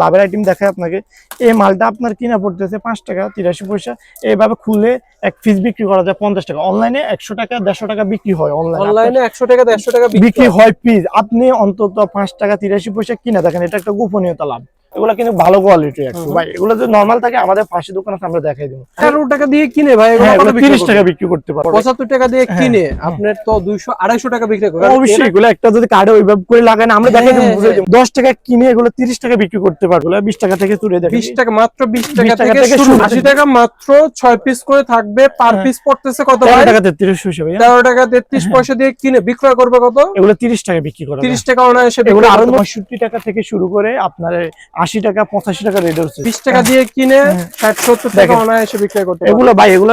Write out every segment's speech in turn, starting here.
লাভের আইটেম দেখায় আপনাকে। এই মালটা আপনার কিনা পড়তেছে পাঁচ টাকা তিরাশি পয়সা। এইভাবে খুলে এক পিস বিক্রি করা যায় পঞ্চাশ টাকা। অনলাইনে একশো টাকা দেড়শো টাকা বিক্রি হয় অনলাইনে অনলাইনে একশো টাকা দেড়শো টাকা বিক্রি বিক্রি হয়। পিস আপনি অন্তত পাঁচ টাকা তিরাশি পয়সা কিনা দেখেন এটা একটা গোপনীয়তা লাভ। এগুলো কিন্তু ভালো কোয়ালিটি একটু ভাই এগুলো যদি নর্মাল থাকে আমাদের পাশে দোকান আছে আমরা দেখাই দেবো। আঠারো টাকা দিয়ে কিনে ভাই এগুলো হ্যাঁ? টাকা বিক্রি করতে পারব। পঁচাত্তর টাকা দিয়ে হ্যাঁ, কিনে। আপনার তো দুইশো আড়াইশো টাকা বিক্রি করে অবশ্যই এগুলো একটা যদি কার্ডে ওইভাবে করে লাগান আমরা দেখাই দেবো হ্যাঁ, বুঝে। দেবো। দশ টাকা কিনে এগুলো তিরিশ টাকা বিক্রি করতে পারব বিশ টাকা থেকে তুলে দেবে বিশ টাকা মাত্র বিশ 20 টাকা থেকে শুরু। শুরু। আশি টাকা মাত্র ছয় পিস করে থাকবে পার। পিস পড়তেছে কত ভাই? টাকা তেত্রিশ হিসেবে তেরো টাকা তেত্রিশ পয়সা দিয়ে কিনে বিক্রয় করবে কত? এগুলো তিরিশ টাকা বিক্রি করা তিরিশ টাকা অনায়াসে এগুলো বিক্রয় আরও করতে পঁয়ষট্টি টাকা থেকে শুরু করে আপনার আশি টাকা পঁচাশি টাকা রেট হচ্ছে বিশ টাকা দিয়ে কিনে হ্যাঁ। ষাট সত্তর টাকা। অনায়াসে বিক্রয় করতে এগুলো ভাই এগুলো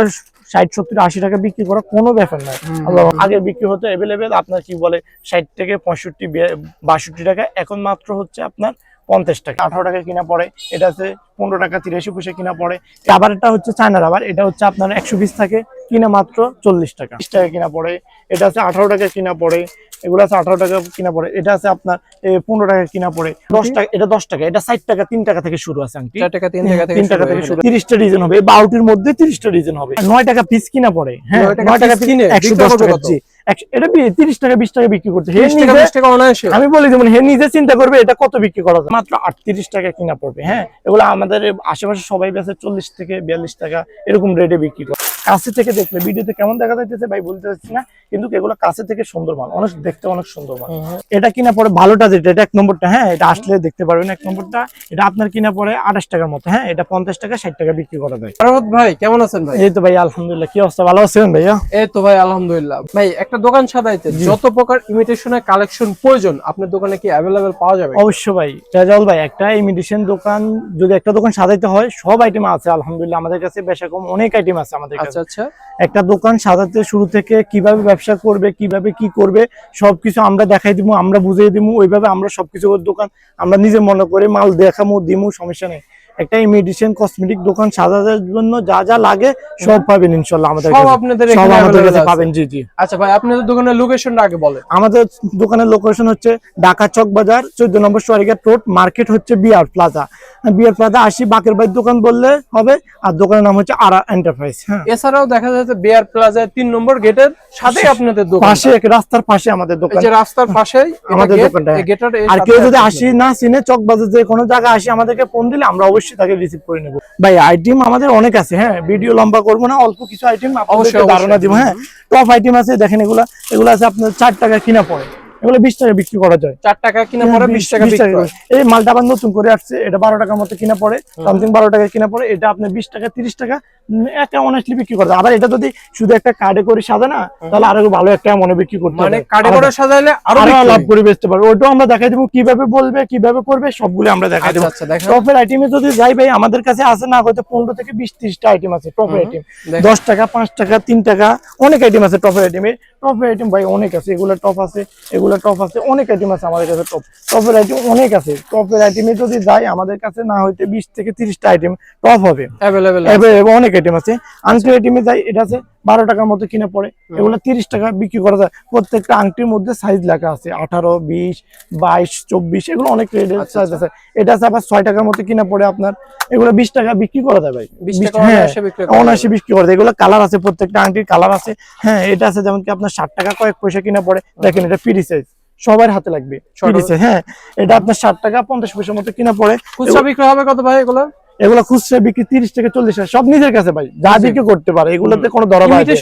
ষাট সত্তর আশি টাকা বিক্রি করা কোনো ব্যাপার নয়। আগে বিক্রি হতো অ্যাভেলেবেল আপনার কি বলে ষাট থেকে পঁয়ষট্টি বাষট্টি টাকা এখন মাত্র হচ্ছে আপনার পঞ্চাশ টাকা। আঠারো টাকা কিনা পড়ে এটা আছে পনেরো টাকা তিরাশি পয়সা কিনা পড়ে। আবার এটা হচ্ছে চায়না রাবার এটা হচ্ছে আপনার একশো পিস থাকে কিনা মাত্র চল্লিশ টাকা। বিশ টাকা কিনা পড়ে এটা আছে আঠারো টাকা কিনা পড়ে এগুলো আছে আঠারো টাকা কিনা পড়ে এটা আছে আপনার পনেরো টাকা কিনা পড়ে। দশ টাকা এটা দশ টাকা এটা ষাট টাকা তিন টাকা থেকে শুরু আছে আংটি। টাকা তিন টাকা থেকে তিন টাকা শুরু থেকে হয় শুরু। তিরিশটা ডিজাইন হবে বারোটির মধ্যে তিরিশটা ডিজাইন হবে। নয় টাকা পিস কিনা পড়ে হ্যাঁ নয় টাকা পিস একশো দশ টাকা এটা তিরিশ টাকা বিশ টাকা বিক্রি অনায়াসে। আমি বলি যেমন হে নিজে চিন্তা করবে এটা কত বিক্রি করা যায়? মাত্র আটত্রিশ টাকা কিনা পড়বে হ্যাঁ? এগুলো আমাদের আশেপাশে সবাই বেছে চল্লিশ থেকে বিয়াল্লিশ টাকা এরকম রেটে বিক্রি করে। কাছে থেকে দেখলে ভিডিওতে কেমন দেখা যাইতেছে ভাই বলতে পারছি না কিন্তু এগুলো কাছে থেকে সুন্দর মাল অনেক দেখতে অনেক সুন্দর মাল। এটা কিনা পরে ভালোটা যেটা এটা এক নম্বরটা হ্যাঁ এটা আসলে দেখতে পারবেন এক নম্বরটা। এটা আপনার কিনা পরে আঠাশ টাকার মতো হ্যাঁ এটা পঞ্চাশ টাকা ষাট টাকা বিক্রি করা যায়। ভাই কেমন আছেন ভাই? এই তো ভাই আলহামদুলিল্লাহ কি অবস্থা ভালো আছেন ভাইয়া? এই তো ভাই আলহামদুলিল্লাহ। ভাই একটা দোকান সাজাইতে যত প্রকার ইমিটেশনের কালেকশন প্রয়োজন আপনার দোকানে কি অ্যাভেলেবেল পাওয়া যাবে? অবশ্য ভাই রেজাউল ভাই একটা ইমিটেশন দোকান যদি একটা দোকান সাজাইতে হয় সব আইটেম আছে আলহামদুলিল্লাহ আমাদের কাছে বেশ কম অনেক আইটেম আছে আমাদের কাছে। আচ্ছা আচ্ছা। একটা দোকান সাজাতে শুরু থেকে কীভাবে ব্যবসা করবে, কীভাবে কি করবে, সবকিছু আমরা দেখাই দিব আমরা বুঝিয়ে দিব ওইভাবে আমরা সবকিছু দোকান আমরা নিজে মনে করে মাল দেখামো, দিমু, সমস্যা নেই। একটা মেডিসিন কসমেটিক দোকান সাজানোর জন্য যা যা লাগে সব পাবেন ইনশাল্লাহ আমাদের সব আপনাদের সব আমাদের কাছে পাবেন জি জি। আচ্ছা ভাই আপনাদের দোকানের লোকেশনটা আগে বলেন। আমাদের দোকানের লোকেশন হচ্ছে ঢাকা চক বাজার চোদ্দ নম্বর সোয়ারিঘাট রোড মার্কেট হচ্ছে বিআর প্লাজা বিআর প্লাজা আসি বাকের বাড়ির দোকান বললে হবে আর দোকানের নাম হচ্ছে আরা এন্টারপ্রাইজ হ্যাঁ। এছাড়াও দেখা যাচ্ছে বিয়ার প্লাজায় তিন নম্বর গেটের সাথে আপনাদের দোকান পাশে এক রাস্তার পাশে আমাদের দোকান। এই যে রাস্তার পাশেই আমাদের দোকানটা। গেটের আর কেউ যদি আসি না চিনে চক বাজার যে কোনো জায়গায় আসি আমাদেরকে ফোন দিলে আমরা অবশ্যই তাকে রিসিভ করে নেব। ভাই আইটেম আমাদের অনেক আছে হ্যাঁ? ভিডিও লম্বা করব না অল্প কিছু আইটেম অবশ্যই, অবশ্যই অবশ্যই। ধারণা দিব হ্যাঁ? টপ আইটেম আছে দেখেন এগুলা। এগুলো আছে আপনার চার টাকা কিনা পড়ে। এগুলো বিশ টাকা বিক্রি করা যায়। চার টাকা কিনা পরে বিশ টাকা 20 বিক্রি করে। এই মালটা আবার নতুন করে আসছে এটা বারো টাকার মতো কিনা পড়ে সামথিং বারো টাকা কিনা পড়ে এটা আপনি বিশ টাকা তিরিশ টাকা একটা অনেস্টলি বিক্রি করে আবার এটা যদি শুধু একটা কার্ডে করে সাজে না তাহলে আরও ভালো একটা মনে বিক্রি করতে মানে কার্ডে করে সাজাইলে আরও লাভ করে বেচতে পারবে। ওটাও আমরা দেখাই দেবো কীভাবে বলবে কীভাবে করবে সবগুলো আমরা দেখাই আচ্ছা দেবো। আচ্ছা টপের আইটেমে যদি যাই ভাই আমাদের কাছে আছে না হয়তো পনেরো থেকে বিশ ত্রিশটা আইটেম আছে টপের আইটেম দশ টাকা পাঁচ টাকা তিন টাকা অনেক আইটেম আছে টপের আইটেমে টপের আইটেম ভাই অনেক আছে। এগুলো টপ আছে এগুলো টপ আছে অনেক আইটেম আছে আমাদের কাছে টপ টপের আইটেম অনেক আছে। টপের আইটেমে যদি যাই আমাদের কাছে না হইতে বিশ থেকে তিরিশটা আইটেম টপ হবে। অনেক আইটেম আছে। আংটি আইটেমে যাই এটা আছে বারো টাকার মতো কিনে পড়ে। এগুলো তিরিশ টাকা বিক্রি করা যায়। প্রত্যেকটা আংটির মধ্যে সাইজ লেখা আছে আঠারো বিশ বাইশ চব্বিশ এগুলো অনেক রেটের আচ্ছা, সাইজ আছে। এটা আছে আবার ছয় টাকার মতো কিনে পড়ে আপনার। এগুলো বিশ টাকা বিক্রি করা যায় ভাই। হ্যাঁ অনায়াসে বিক্রি করা যায়। এগুলো কালার আছে প্রত্যেকটা আংটির কালার আছে। হ্যাঁ এটা আছে যেমন কি আপনার ষাট টাকা কয়েক পয়সা কিনে পড়ে। দেখেন এটা পিডি সাইজ সবার হাতে লাগবে। সাইজ হ্যাঁ এটা আপনার ষাট টাকা পঞ্চাশ পয়সার মতো কিনা পড়ে। খুচরা বিক্রি হবে কত ভাই এগুলো? এগুলো খুচরা বিক্রি তিরিশ থেকে চল্লিশ টাকা সব নিজের কাছে ভাই যা। বিক্রি করতে পারে এগুলোতে কোনো ধরাবান্ধি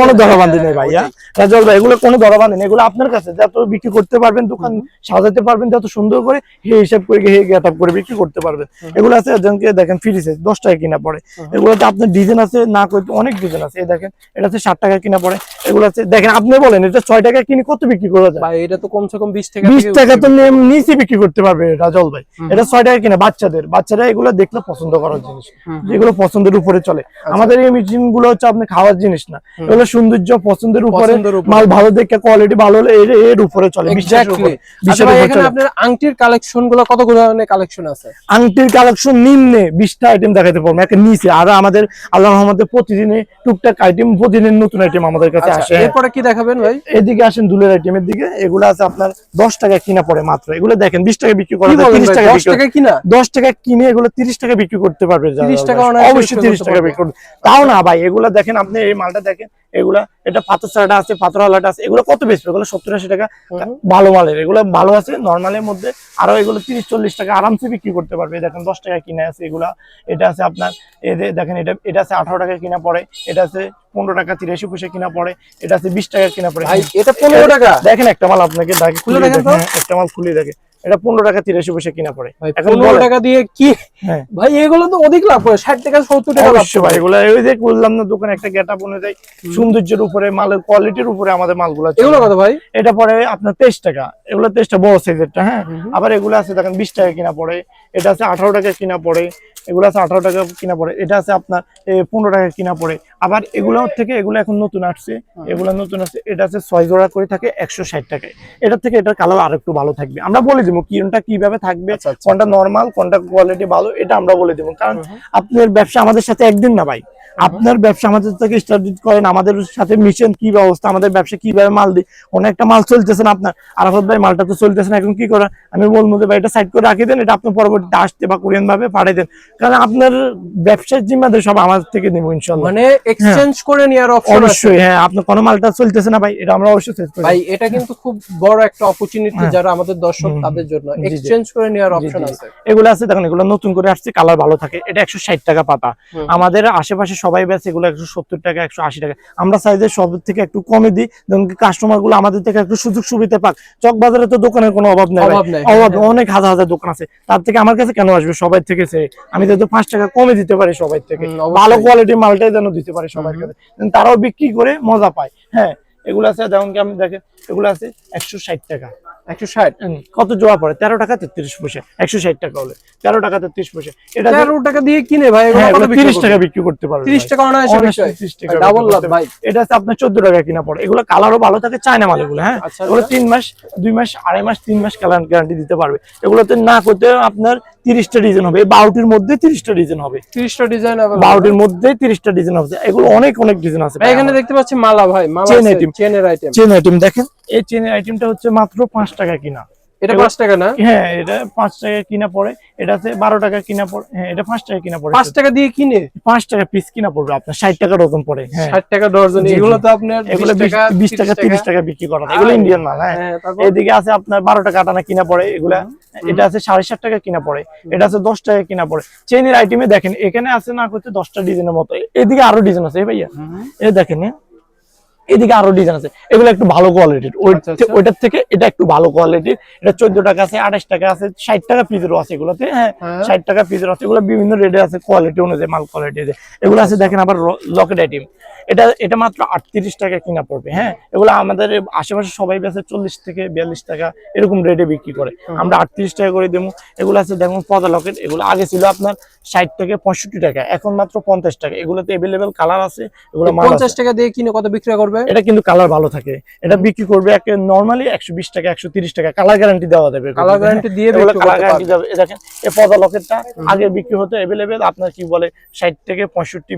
কোনো ধরাবান্ধি নেই ভাইয়া। রাজল ভাই এগুলো কোনো ধরাবান্ধি নেই এগুলো আপনার কাছে যত বিক্রি করতে পারবেন দোকান সাজাতে পারবেন যত সুন্দর করে হে হিসাব করে হে গেট আপ করে বিক্রি করতে পারবেন। এগুলো আছে একজনকে দেখেন ফ্রি সাইজ দশ টাকা কিনা পড়ে। এগুলোতে আপনার ডিজাইন আছে না করতে অনেক ডিজাইন আছে। এই দেখেন এটা হচ্ছে ষাট টাকা কিনা পড়ে। এগুলো দেখেন আপনি বলেন এটা ছয় টাকা কিনে কত বিক্রি করা যায়? এটা তো কমসে কম বিশ টাকা বিশ টাকা তো নিচে বিক্রি করতে পারবে রাজল ভাই। এটা ছয় টাকা কিনা বাচ্চাদের। বাচ্চারা এগুলো দেখলে পছন্দ করার জিনিস। যেগুলো পছন্দের উপরে চলে। আমাদের এই মেশিনগুলো হচ্ছে আপনি খাওয়ার জিনিস না। এগুলো সৌন্দর্য পছন্দের উপরে। মাল ভালো দেখে কোয়ালিটি ভালো হলে এর উপরে চলে আচ্ছা এখানে আপনার আংটির কালেকশনগুলো কতগুলো ধরনের কালেকশন আছে? আংটির কালেকশন নিম্নে বিশটা আইটেম দেখাতে পারব। একটা নিচে। আর আমাদের আল্লাহ রহমতে প্রতিদিনে টুকটাক আইটেম প্রতিদিন নতুন আইটেম আমাদের কাছে আচ্ছা, আসে এরপরে কি দেখাবেন ভাই? এদিকে আসেন দুলের আইটেমের দিকে। এগুলো আছে আপনার দশ টাকা কিনা পড়ে মাত্র। এগুলো দেখেন বিশ টাকা বিক্রি করা তিরিশ টাকা দশ টাকা কিনা? দশ টাকা কিনে এগুলো তিরিশ টাকা বিক্রি করতে পারবে 30 টাকা। অবশ্যই তিরিশ টাকা বিক্রি করতে তাও না ভাই এগুলা দেখেন আপনি এই মালটা দেখেন এগুলা এটা পাথর ছাড়াটা আছে পাথর আলাটা আছে এগুলো কত বেশি এগুলো সত্তর আশি টাকা। ভালো মালের এগুলো ভালো আছে নর্মালের মধ্যে আরও এগুলো তিরিশ চল্লিশ টাকা আরামসে বিক্রি করতে পারবে। দেখেন দশ টাকা কিনে আছে এগুলা। এটা আছে আপনার এদের দেখেন এটা এটা আছে আঠারো টাকা কিনা পড়ে। এটা আছে পনেরো টাকা তিরাশি পয়সা কিনা পড়ে এটা আছে বিশ টাকা কিনা পড়ে। এটা পনেরো টাকা? দেখেন একটা মাল আপনাকে খুলে দেখেন হ্যাঁ, একটা মাল খুলে দেখে এটা পনেরো টাকা তিরাশি পয়সা কিনা পড়ে। পনেরো টাকা দিয়ে কি? হ্যাঁ। ভাই এগুলো তো অধিক লাভ করে ষাট টাকা সত্তর টাকা অবশ্যই ভাই এগুলো ওই যে বললাম না দোকানে একটা গেট আপ অনুযায়ী সৌন্দর্যের উপরে মালের কোয়ালিটির উপরে আমাদের মালগুলো চলে। এগুলো কত ভাই? এটা পড়ে আপনার তেইশ টাকা এগুলো তেইশ টাকা বড় সাইজেরটা হ্যাঁ। আবার এগুলো আছে দেখেন বিশ টাকা কিনা পড়ে এটা আছে আঠারো টাকা কিনা পড়ে এগুলো আছে আঠারো টাকা কিনা পড়ে। এটা আছে আপনার পনেরো টাকা কিনা পড়ে। আবার এগুলোর থেকে এগুলো এখন নতুন আসছে। এগুলো নতুন আসছে। এটা আছে ছয় জোড়া করে থাকে একশো ষাট টাকায়। এটার থেকে এটার কালার আর একটু ভালো থাকবে। আমরা বলে দিব কোনটা কীভাবে থাকবে আচ্ছা, আচ্ছা। কোনটা নর্মাল কোনটা কোয়ালিটি ভালো এটা আমরা বলে দেবো। কারণ আপনার ব্যবসা আমাদের সাথে একদিন না ভাই। আপনার ব্যবসা আমাদের থেকে স্টার্ট করেন আমাদের সাথে মিশন কি ব্যবস্থা আমাদের ব্যবসা কীভাবে মাল দিই কোনো একটা মাল চলতেছে না আপনার। আরাফাত ভাই মালটা তো চলতেছে না এখন কি করা? আমি বলব যে ভাই এটা সাইড করে রাখি দেন এটা আপনি পরবর্তীতে আসতে বা কোরিয়ান ভাবে পাঠিয়ে দেন। কারণ আপনার ব্যবসার জিম্মাদের সব আমার থেকে নেব ইনশাল্লাহ। মানে এক্সচেঞ্জ করে নেওয়ার অপশন অবশ্যই হ্যাঁ আপনার কোনো মালটা চলতেছে না ভাই এটা আমরা অবশ্যই চেষ্টা করি। ভাই এটা কিন্তু খুব বড় একটা অপরচুনিটি হ্যাঁ। যারা আমাদের দর্শক তাদের জন্য। এক্সচেঞ্জ করে নেওয়ার অপশন আছে। এগুলো আছে দেখুন এগুলো নতুন করে আসছে কালার ভালো থাকে। এটা একশো ষাট টাকা পাতা। আমাদের আশেপাশে সবাই বেছে এগুলো একশো সত্তর টাকা একশো আশি টাকা। আমরা চাইলে সব থেকে একটু কমে দিই যেমন কাস্টমারগুলো আমাদের থেকে একটু সুযোগ সুবিধা পাক। চক বাজারে তো দোকানের কোনো অভাব নেই অভাব হ্যাঁ। অনেক হাজার হাজার দোকান আছে। তার থেকে আমার কাছে কেন আসবে? সবাই থেকে সে। আমি তো পাঁচ টাকা কমে দিতে পারি সবাই থেকে। ভালো কোয়ালিটির মালটাই যেন দিতে পারে সবার কাছে। তারাও বিক্রি করে মজা পায়। হ্যাঁ এগুলো আছে যেমন কি আমি দেখেন এগুলো আছে একশো ষাট টাকা। একশো ষাট। কত জোয়া পড়ে? তেরো টাকা তেত্রিশ পয়সা। একশো ষাট টাকা হলে। তেরো টাকা তেত্রিশ পয়সা। এটা তেরো টাকা দিয়ে কিনে ভাই হ্যাঁ, তিরিশ টাকা বিক্রি করতে পারবে তিরিশ টাকা অনায়াসে অনায়াসে হয়। 30 টাকা ডাবল লাভ ভাই। এটা হচ্ছে আপনার চোদ্দ টাকা কিনা পড়ে। এগুলো কালারও ভালো থাকে চায়না মাল এগুলো হ্যাঁ? আচ্ছা, এগুলো আচ্ছা। তিন মাস দুই মাস আড়াই মাস তিন মাস কালার গ্যারান্টি দিতে পারবে। এগুলোতে না করতে আপনার তিরিশটা ডিজাইন হবে। এই বারোটির মধ্যে তিরিশটা ডিজাইন হবে। তিরিশটা ডিজাইন হবে বারোটির মধ্যে তিরিশটা ডিজাইন হবে। এগুলো অনেক অনেক ডিজাইন আছে। এখানে দেখতে পাচ্ছি মালা ভাই। চেনের আইটেম চেন আইটেম দেখেন। এই চেনের আইটেমটা হচ্ছে মাত্র পাঁচ টাকা কিনা। এটা এগুলো- পাঁচ টাকা না? হ্যাঁ এটা পাঁচ টাকা কিনা পড়ে এটা আছে বারো টাকা কিনা পড়ে হ্যাঁ এটা পাঁচ টাকা কিনা পড়ে। পাঁচ টাকা দিয়ে কিনে? পাঁচ টাকা পিস কিনা পড়বে আপনার ষাট টাকা ওজন পড়ে হ্যাঁ। ষাট টাকা ডর্জন জি, জি। এগুলো তো আপনার এগুলো বিশ টাকা বিশ টাকা তিরিশ টাকা। বিক্রি করা এগুলো ইন্ডিয়ান মাল হ্যাঁ। হ্যাঁ এদিকে আছে আপনার বারো টাকা আটানা কিনা পড়ে এগুলা এটা আছে সাড়ে সাত টাকা কিনা পড়ে এটা আছে দশ টাকা কিনা পড়ে। চেনের আইটেমে দেখেন এখানে আছে না করতে দশটা ডিজাইনের মতো এদিকে আরও ডিজাইন আছে এই ভাইয়া। এই দেখেন এ। এদিকে আরও ডিজাইন আছে। এগুলো একটু ভালো কোয়ালিটির আচ্ছা, আচ্ছা। ওইটার থেকে এটা একটু ভালো কোয়ালিটির এটা চোদ্দ টাকা আছে আঠাশ টাকা আছে ষাট টাকা পিসেরও আছে এগুলোতে হ্যাঁ? হ্যাঁ। ষাট টাকা পিসের আছে। এগুলো বিভিন্ন রেটে আছে কোয়ালিটি অনুযায়ী মাল কোয়ালিটি এগুলো আছে দেখেন আবার লকেট আইটেম এটা এটা মাত্র আটত্রিশ টাকা কিনা পড়বে হ্যাঁ? এগুলো আমাদের আশেপাশে সবাই বেছে চল্লিশ থেকে বিয়াল্লিশ টাকা এরকম রেটে বিক্রি করে। আমরা আটত্রিশ টাকা করে দেবো। এগুলো আছে দেখুন পদা লকেট এগুলো আগে ছিল আপনার ষাট থেকে পঁয়ষট্টি টাকা এখন মাত্র পঞ্চাশ টাকা। এগুলোতে এভেলেবেল কালার আছে এগুলো পঞ্চাশ টাকা দিয়ে কিনে কত বিক্রি করবে? এটা কিন্তু কালার ভালো থাকে। এটা বিক্রি করবে একে নর্মালি একশো বিশ টাকা একশো তিরিশ টাকা। কালার গ্যারান্টি দেওয়া যাবে কালার গ্যারান্টি দিয়ে কালার গ্যারান্টি দেবে দেখেন এই পদা লকেটটা আগে বিক্রি হতো এভেলেবেল আপনার কি বলে ষাট থেকে পঁয়ষট্টি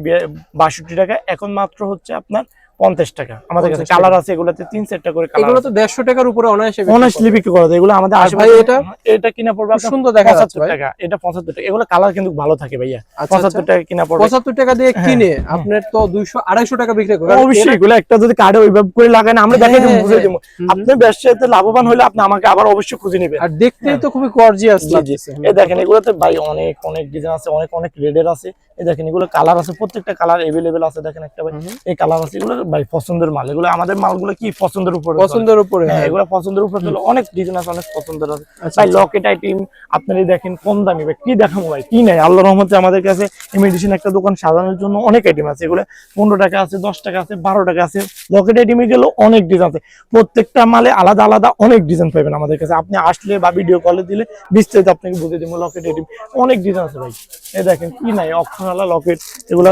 বাষট্টি টাকা। এখন মাত্র হচ্ছে আপনার পঞ্চাশ টাকা। আমাদের কাছে কালার আছে এগুলোতে তিন করে এগুলো তো দেড়শো টাকার উপরে অনায়াসে বিক্রি বিক্রি করা যায়। এগুলো আমাদের আশেপাশে এটা? এটা কিনা পড়বে সুন্দর দেখা যাচ্ছে 75 ভাই। টাকা। এটা পঁচাত্তর টাকা। এগুলো কালার কিন্তু ভালো থাকে ভাইয়া। আচ্ছা, পঁচাত্তর আচ্ছা। টাকা কিনা পড়বে। পঁচাত্তর টাকা দিয়ে হ্যাঁ। কিনে আপনার তো দুইশো আড়াইশো টাকা বিক্রি করে। অবশ্যই এগুলো একটা যদি কার্ডে ওইভাবে করে লাগান আমরা হ্যাঁ, হ্যাঁ, বুঝে। দেবো। আপনি ব্যবসাতে লাভবান হলে আপনি আমাকে আবার অবশ্যই খুঁজে নেবেন। আর দেখতেই তো খুবই গর্জিয়াস। লাগছে এই দেখেন এগুলোতে ভাই অনেক অনেক ডিজাইন আছে অনেক অনেক রেডের আছে। এই দেখেন এগুলো কালার আছে প্রত্যেকটা কালার এভেলেবেল আছে। দেখেন একটা ভাই এই কালার আছে। এগুলো ভাই পছন্দের মাল। এগুলো আমাদের মালগুলো কি পছন্দের উপর পছন্দের উপরে হ্যাঁ হ্যাঁ। এগুলো পছন্দের উপর চলে। অনেক ডিজাইন আছে অনেক পছন্দের আছে। আচ্ছা, ভাই লকেট আইটেম আপনারা দেখেন কম দামি। ভাই কি দেখাবো ভাই? কি নাই? আল্লাহ রহমতে আমাদের কাছে মেডিসিন একটা দোকান সাজানোর জন্য অনেক আইটেম আছে। এগুলো পনেরো টাকা আছে দশ টাকা আছে বারো টাকা আছে। লকেট আইটেমে গেলেও অনেক ডিজাইন আছে। প্রত্যেকটা মালে আলাদা আলাদা অনেক ডিজাইন পাবেন আমাদের কাছে। আপনি আসলে বা ভিডিও কলে দিলে বিস্তারিত আপনাকে বুঝে দিব লকেট আইটেম অনেক ডিজাইন আছে ভাই। এই দেখেন কি নাই? অক্ষরালা লকেট এগুলো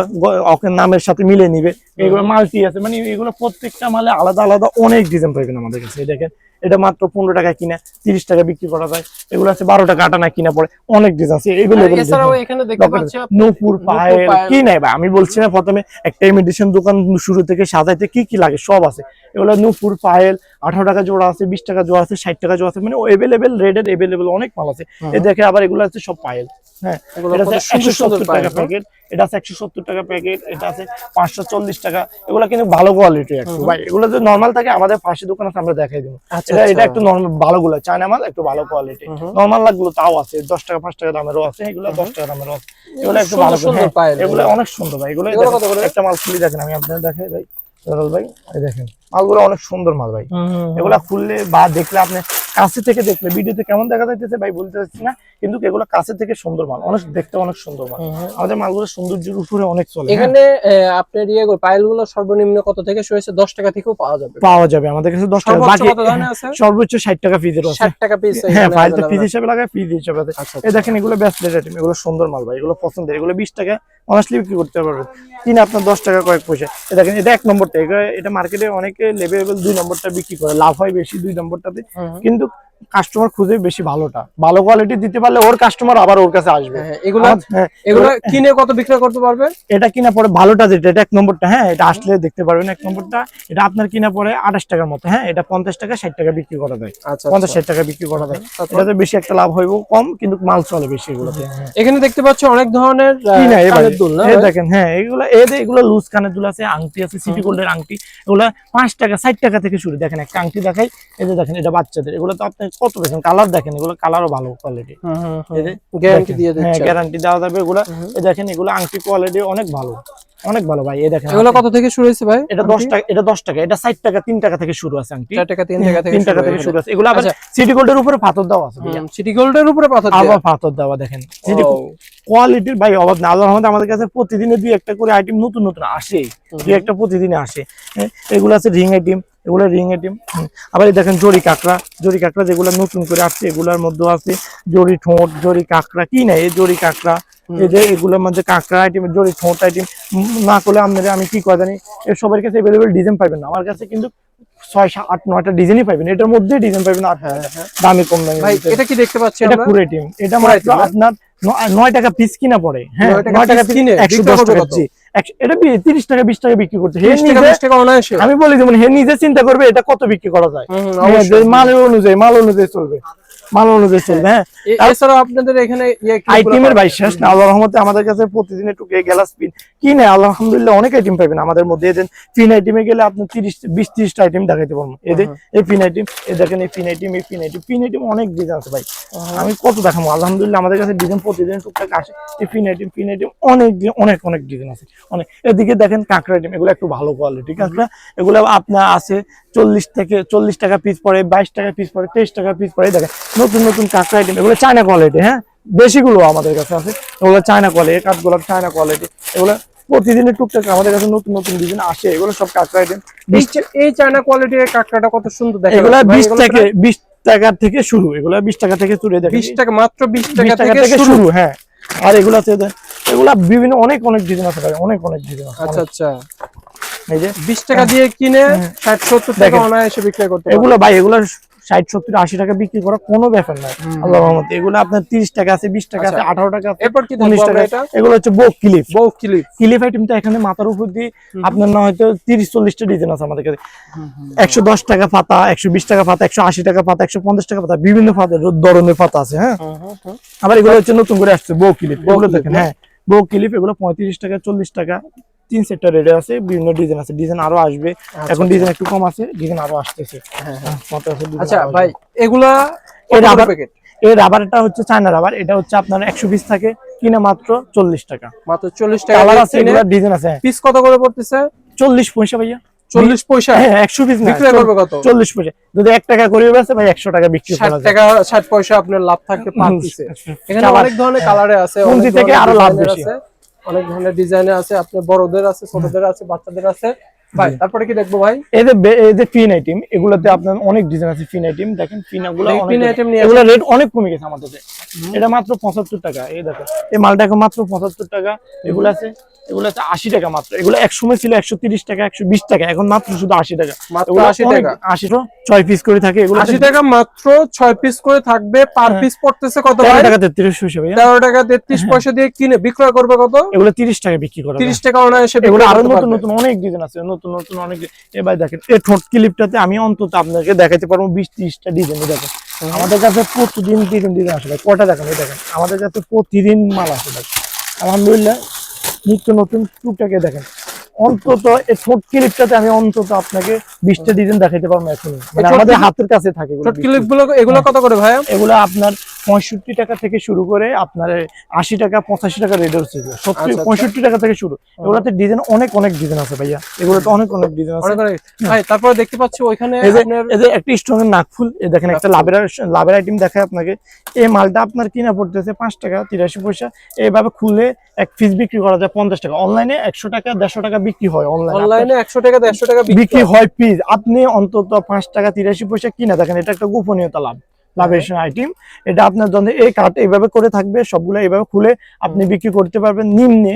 অকের নামের সাথে মিলে নিবে। এগুলো মাল্টি আছে মানে এগুলো প্রত্যেকটা মালে আলাদা আলাদা অনেক ডিজাইন পাবেন আমাদের কাছে। এই দেখেন এটা মাত্র পনেরো টাকা কিনা তিরিশ টাকা বিক্রি করা যায়। এগুলো আছে বারো টাকা আটা না কিনা পড়ে অনেক ডিজাইন আছে। এগুলো নূপুর পায়েল পায়েল। কি নাই ভাই? আমি বলছি না প্রথমে একটা ইমিটেশন দোকান শুরু থেকে সাজাইতে কি কি লাগে সব আছে। এগুলো নূপুর পায়েল আঠারো টাকা জোড়া আছে বিশ টাকা জোড়া আছে ষাট টাকা জোড়া আছে মানে এভেলেবেল রেডের এভেলেবেল অনেক মাল আছে। এ দেখে আবার এগুলো আছে সব পায়েল। হ্যাঁ এটা কত আছে সুন্দর একশো সত্তর টাকা প্যাকেট এটা আছে একশো সত্তর টাকা প্যাকেট এটা আছে পাঁচশো চল্লিশ টাকা। এগুলো কিন্তু ভালো কোয়ালিটি ভাই এগুলো নর্মাল থাকে আমাদের দোকান আছে আমরা দেখাই দিব। আচ্ছা এটা এটা আচ্ছা। একটু নর্মাল ভালো গুলো। চায়না মাল একটু ভালো কোয়ালিটি হুম হুম। নর্মাল লাগল তাও আছে দশ টাকা পাঁচ টাকা দামেরও আছে এগুলো দশ টাকা দামেরও আছে। এগুলো একটু ভালো সুন্দর হ্যাঁ, এগুলো অনেক সুন্দর ভাই। এগুলো? একটা মাল খুলে দেখেন আমি আপনাদের দেখাই ভাই। ভাই দেখেন মালগুলো অনেক সুন্দর মাল ভাই। এগুলা খুললে বা দেখলে আপনি কাছে থেকে দেখলে ভিডিওতে কেমন দেখা যাইতেছে ভাই বলতে পারছি না কিন্তু এগুলো কাছে থেকে সুন্দর মাল অনেক দেখতে অনেক সুন্দর মাল। আমাদের মালগুলো সৌন্দর্যের উপরে অনেক চলে হ্যাঁ। এখানে আপনার ইয়ে পাইলগুলো সর্বনিম্ন কত থেকে শুরু হয়েছে? দশ টাকা থেকেও পাওয়া যাবে। পাওয়া যাবে আমাদের কাছে দশ টাকা। বাকি সর্বোচ্চ ষাট টাকা ফিজের আছে ষাট টাকা পিস হ্যাঁ ফাইল তো ফিজ হিসাবে লাগায় ফিজ হিসাবে আছে আচ্ছা এই দেখেন এগুলো ব্যাসলেট আইটেম এগুলো সুন্দর মাল ভাই এগুলো পছন্দের এগুলো বিশ টাকা অনার্সলি বিক্রি করতে পারবেন। কিনে আপনার দশ টাকা কয়েক পয়সা। এই দেখেন এটা এক নম্বরটা এটা মার্কেটে অনেকে লেভেল দুই নম্বরটা বিক্রি করে লাভ হয় বেশি দুই নম্বরটাতে। কিন্তু কাস্টমার খুঁজে বেশি ভালোটা। ভালো কোয়ালিটি দিতে পারলে ওর কাস্টমার আবার ওর কাছে আসবে। হ্যাঁ, এগুলো হ্যাঁ, এগুলো কিনে কত বিক্রয় করতে পারবে? এটা কিনা পরে ভালোটা যেটা এটা এক নম্বরটা হ্যাঁ এটা আসলে দেখতে পারবেন এক নম্বরটা। এটা আপনার কিনা পরে আঠাশ টাকার মতো হ্যাঁ এটা পঞ্চাশ টাকা ষাট টাকা বিক্রি করা যায়। আচ্ছা পঞ্চাশ আচ্ছা। ষাট টাকা বিক্রি করা যায়। এটাতে বেশি একটা লাভ হইব কম কিন্তু মাল চলে বেশি এগুলোতে। হ্যাঁ। এখানে দেখতে পাচ্ছ অনেক ধরনের? দেখেন হ্যাঁ এগুলো যে এগুলো লুজ কানের দুল আছে আংটি আছে সিটি গোল্ডের আংটি। এগুলো পাঁচ টাকা ষাট টাকা থেকে শুরু। দেখেন একটা আংটি দেখাই। এদের দেখেন এটা বাচ্চাদের। এগুলো তো আপনি কত দেখেন? কালার দেখেন এগুলো কালারও ভালো কোয়ালিটি গ্যারান্টি দিয়ে গ্যারান্টি দেওয়া যাবে এগুলো। দেখেন এগুলো আংটি কোয়ালিটি অনেক ভালো। অনেক ভালো ভাই এই দেখেন এগুলো কত থেকে শুরু হয়েছে ভাই এটা দশ টাকা এটা দশ টাকা এটা ষাট টাকা তিন টাকা থেকে শুরু আছে আংটি। চার টাকা তিন টাকা থেকে তিন টাকা থেকে শুরু আছে। এগুলো আবার আচ্ছা। সিটি গোল্ডের উপরে পাথর দেওয়া আছে। সিটি গোল্ডের উপরে পাথর দেয়া? আবার পাথর দেওয়া দেখেন। সিটি কোয়ালিটির ভাই না আল্লাহর রহমতে আমাদের কাছে প্রতিদিনে দুই একটা করে আইটেম নতুন নতুন আসে। দুই একটা প্রতিদিনে আসে। এগুলো আছে রিং আইটেম এগুলো রিং আইটেম আবার এই দেখেন জরি কাঁকড়া। জরি কাঁকড়া যেগুলো নতুন করে আসছে এগুলোর মধ্যে আছে। জরি ঠোঁট জরি কাঁকড়া কি নাই? এই জরি কাঁকড়া। এই যে এগুলোর মধ্যে কাঁকড়া আইটেম জরি ঠোঁট আইটেম না করলে আপনাদের আমি কি জানি এর সবার কাছে এভেলেবেল ডিজাইন পাবেন না। আমার কাছে কিন্তু ছয় আট নয়টা ডিজাইনই পাবেন এটার মধ্যে ডিজাইন পাবেন আর হ্যাঁ, হ্যাঁ। দামি কম দামি এটা কি দেখতে পাচ্ছি এটা পুরো টিম এটা মাত্র আপনার নয় টাকা পিস কিনা পড়ে। হ্যাঁ নয় টাকা পিস একশো দশ টাকা এটা তিরিশ টাকা বিশ টাকা বিক্রি করতে হে 30 টাকা নিজে- 20 টাকা অনায়াসে। আমি বলি যেমন হে নিজে চিন্তা করবে এটা কত বিক্রি করা যায়? হ্যাঁ, মালের অনুযায়ী মাল অনুযায়ী চলবে। মাল অনুযায়ী চলবে হ্যাঁ? এ- এছাড়াও আপনাদের এখানে ইয়ে আইটেমের ভাই শেষ না আল্লাহ রহমতে আমাদের কাছে প্রতিদিন একটু গ্যালাস পিন কি নেই আলহামদুলিল্লাহ অনেক আইটেম পাবেন আমাদের মধ্যে। এদের পিন আইটেমে গেলে আপনি তিরিশ বিশ তিরিশটা আইটেম দেখাইতে পারব। এদের এই পিন আইটেম এই দেখেন এই পিন আইটেম এই পিন আইটেম পিন আইটেম অনেক ডিজাইন আছে ভাই। আমি কত দেখাবো? আলহামদুলিল্লাহ আমাদের কাছে ডিজাইন প্রতিদিন টুকটাক আসে। এই পিন আইটেম পিন আইটেম অনেক অনেক অনেক ডিজাইন আছে। অনেক। এদিকে দেখেন কাঁকড়া আইটেম এগুলো একটু ভালো কোয়ালিটি কাঁকড়া এগুলো আপনার আছে চল্লিশ থেকে চল্লিশ টাকা পিস পড়ে বাইশ টাকা পিস পড়ে তেইশ টাকা পিস পড়ে এই দেখেন। নতুন নতুন কাঁকড়া আইটেম এগুলো চায়না কোয়ালিটি হ্যাঁ? বেশিগুলো আমাদের কাছে আছে। এগুলো চায়না কোয়ালিটি কাঠগুলো চায়না কোয়ালিটি এগুলো প্রতিদিনের টুকটাক আমাদের কাছে নতুন নতুন ডিজাইন আসে। এগুলো সব কাঁকড়া আইটেম এই চায়না কোয়ালিটির কাঁকড়াটা কত সুন্দর দেখা এগুলা বিশ থেকে বিশ টাকা থেকে শুরু। এগুলো বিশ টাকা থেকে শুরু বিশ টাকা মাত্র বিশ টাকা থেকে শুরু। হ্যাঁ। আর এগুলো আছে এগুলা বিভিন্ন অনেক অনেক ডিজাইন আছে অনেক অনেক ডিজাইন আছে। আচ্ছা আচ্ছা। এই যে বিশ টাকা দিয়ে কিনে হ্যাঁ। ষাট সত্তর টাকা দেখেন। অনায়াসে বিক্রয় করতে এগুলো ভাই এগুলো ষাট সত্তর আশি টাকা বিক্রি করা কোনো ব্যাপার হুম। আল্লাহ রহমতে। এগুলো আপনার তিরিশ টাকা আছে বিশ টাকা আছে আচ্ছা। আঠারো টাকা আছে এরপর কি উনিশ টাকা এগুলো হচ্ছে বোক ক্লিপ বউ ক্লিপ ক্লিপ আইটেমটা এখানে মাথার উপর দিয়ে আপনার না হয়তো তিরিশ চল্লিশটা ডিজাইন আছে আমাদের কাছে। একশো দশ টাকা পাতা একশো বিশ টাকা পাতা একশো আশি টাকা পাতা একশো পঞ্চাশ টাকা পাতা বিভিন্ন পাতা ধরনের পাতা আছে হ্যাঁ? আবার এগুলো হচ্ছে নতুন করে আসছে বউ ক্লিপ এগুলো দেখেন হ্যাঁ। বউ ক্লিপ এগুলো পঁয়ত্রিশ টাকা চল্লিশ টাকা। তিন সেটটা রেডে আছে বিভিন্ন ডিজাইন আছে। ডিজাইন আরও আসবে। এখন ডিজাইন একটু কম আছে ডিজাইন আরও আসতেছে। হ্যাঁ, হ্যাঁ, design আচ্ছা ভাই এগুলা এটা কত প্যাকেট এই রাবারটা হচ্ছে চায়না রাবার এটা হচ্ছে আপনার একশো পিস থাকে কিনা মাত্র চল্লিশ টাকা। মাত্র চল্লিশ টাকা কালার আছে এগুলো ডিজাইন আছে পিস কত করে পড়তেছে? চল্লিশ পয়সা ভাইয়া। চল্লিশ পয়সা? হ্যাঁ একশো পিস না বিক্রয় করবে কত? চল্লিশ পয়সা। যদি এক টাকা করে বেছে ভাই একশো টাকা বিক্রি ষাট করা টাকা ষাট পয়সা আপনার লাভ থাকতে পারতেছে। এখানে আবার অনেক ধরনের কালারে আছে পুঁজি থেকে আরও লাভ বেশি। আছে, অনেক ধরনের ডিজাইনে আছে আপনার বড়দের আছে ছোটদের আছে বাচ্চাদের আছে। ভাই তারপরে কি দেখব ভাই? এদের বে- এদের ফিন আইটেম এগুলোতে আপনার অনেক ডিজাইন আছে ফিন আইটেম দেখেন ফিনাগুলো এই pin নিয়ে এগুলো রেট অনেক কমে গেছে আমাদের এটা মাত্র পঁচাত্তর টাকা এই দেখো। এই মালটা এখন মাত্র পঁচাত্তর টাকা এগুলো আছে এগুলো আছে আশি টাকা মাত্র। এগুলো এক সময় ছিল একশো তিরিশ টাকা একশো বিশ টাকা এখন মাত্র শুধু আশি টাকা। মাত্র 80 টাকা। আশি ছয় পিস করে থাকে এগুলো আশি টাকা মাত্র ছয় পিস করে থাকবে পার হ্যাঁ। পিস পড়তেছে কত টাকা তেত্রিশ পয়সা ভাইয়া। তেরো টাকা তেত্রিশ পয়সা দিয়ে কিনে বিক্রয় করবে কত? এগুলো তিরিশ টাকা বিক্রি করা টাকা অনায়াসে এগুলো আরও নতুন নতুন অনেক ডিজাইন আছে নতুন নতুন অনেক এবার দেখেন এই ঠোঁট ক্লিপটাতে আমি অন্তত আপনাকে দেখাতে পারব বিশ ত্রিশটা ডিজাইন দেখেন। আমাদের কাছে প্রতিদিন ডিজাইন ডিজাইন আসে ভাই। কটা দেখেন এই দেখেন আমাদের কাছে প্রতিদিন মাল আসে ভাই। আলহামদুলিল্লাহ নিত্য নতুন টুকটাকে দেখেন। অন্তত এই ঠোঁট ক্লিপটাতে আমি অন্তত আপনাকে বিশটা ডিজাইন দেখাতে পারব এখন মানে আমাদের হাতের কাছে থাকে ক্লিপগুলো এগুলো কত করে ভাইয়া? এগুলো আপনার পঁয়ষট্টি টাকা থেকে শুরু করে আপনার আশি টাকা পঁচাশি টাকা রেট হচ্ছে সত্তর আচ্ছা। পঁয়ষট্টি টাকা থেকে শুরু। এগুলোতে ডিজাইন অনেক অনেক ডিজাইন আছে ভাইয়া। এগুলোতে অনেক অনেক ডিজাইন আছে। ভাই তারপরে দেখতে পাচ্ছি ওইখানে এই যে একটা স্টোন এর নাকফুল। এই দেখেন একটা লাভের লাভের আইটেম দেখায় আপনাকে। এই মালটা আপনার কিনা পড়তেছে পাঁচ টাকা তিরাশি পয়সা। এইভাবে খুলে এক পিস বিক্রি করা যায় পঞ্চাশ টাকা। অনলাইনে একশো টাকা দেড়শো টাকা বিক্রি হয় অনলাইনে অনলাইনে একশো টাকা দেড়শো টাকা বিক্রি হয়। পিস আপনি অন্তত পাঁচ টাকা তিরাশি পয়সা কিনা দেখেন এটা একটা গোপনীয়তা লাভ লাভের আইটেম এটা আপনার জন্য এই কার্ড এইভাবে করে থাকবে সবগুলো এইভাবে খুলে আপনি বিক্রি করতে পারবেন নিম্নে।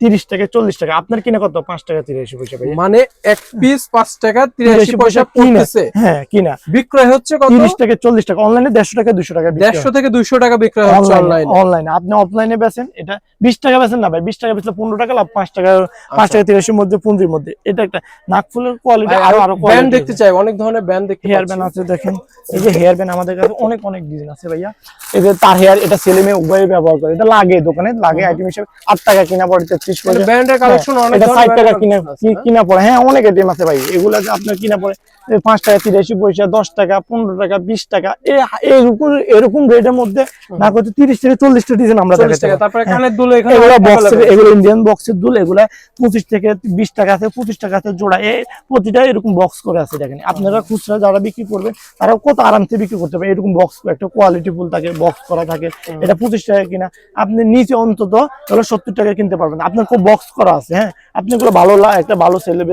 তিরিশ টাকা চল্লিশ টাকা। আপনার কিনা কত? পাঁচ টাকা তিরাশি পয়সা মানে এক পিস পাঁচ টাকা তিরাশি পয়সা কিনা। পড়তেছে। হ্যাঁ কিনা। বিক্রয় হচ্ছে তিরিশ টাকা চল্লিশ টাকা। অনলাইনে দেড়শো টাকা দুশো টাকা দেড়শো থেকে দুইশো টাকা বিক্রয় হচ্ছে অনলাইনে অনলাইনে আপনি অফলাইনে বেচেন এটা বিশ টাকা বেচেন না ভাই বিশ টাকা বেচলে পনেরো টাকা লাভ পাঁচ টাকা পাঁচ আচ্ছা। টাকা তিরাশির মধ্যে পনেরোর মধ্যে। এটা একটা নাকফুলের কোয়ালিটি আরও আরও ব্যান্ড দেখতে চাই অনেক ধরনের ব্যান্ড দেখতে হেয়ার ব্যান্ড আছে দেখেন। এই যে হেয়ার ব্যান্ড আমাদের কাছে অনেক অনেক ডিজাইন আছে ভাইয়া। এই যে তার হেয়ার এটা ছেলে মেয়ে উভয়ে ব্যবহার করে। এটা লাগে দোকানে লাগে আইটেম হিসেবে। আট টাকা কিনা পড়ে তেত্রিশ পয়সা ব্যান্ডের কালেকশন অনেক এটা ষাট ধরনের টাকা কিনা আছে, কি- না? কিনা পড়ে? হ্যাঁ অনেক আইটেম আছে ভাই। এগুলা যে আপনার কিনা পড়ে এই টাকা তিরাশি পয়সা দশ টাকা পনেরো টাকা বিশ টাকা এ- এরকম এরকম রেটের মধ্যে না করতে তিরিশ থেকে চল্লিশটা ডিজাইন আমরা দেখাতে তারপরে। কানের দুল এখানে এগুলো available আছে। এগুলো ইন্ডিয়ান বক্সের দুল এগুলা পঁচিশ থেকে বিশ টাকা আছে পঁচিশ টাকা আছে জোড়া। এ প্রতিটা এরকম বক্স করে আছে দেখেন। আপনারা খুচরা যারা বিক্রি করবে তারা কত আরামসে বিক্রি করতে পারে এরকম বক্স একটা কোয়ালিটি ফুল থাকে বক্স করা থাকে। এটা পঁচিশ টাকা কিনা। আপনি নিচে অন্তত সত্তর টাকা কিনতে পারবেন। আপনার খুব বক্স করা আছে হ্যাঁ? আপনি এগুলো ভালো একটা ভালো সেলে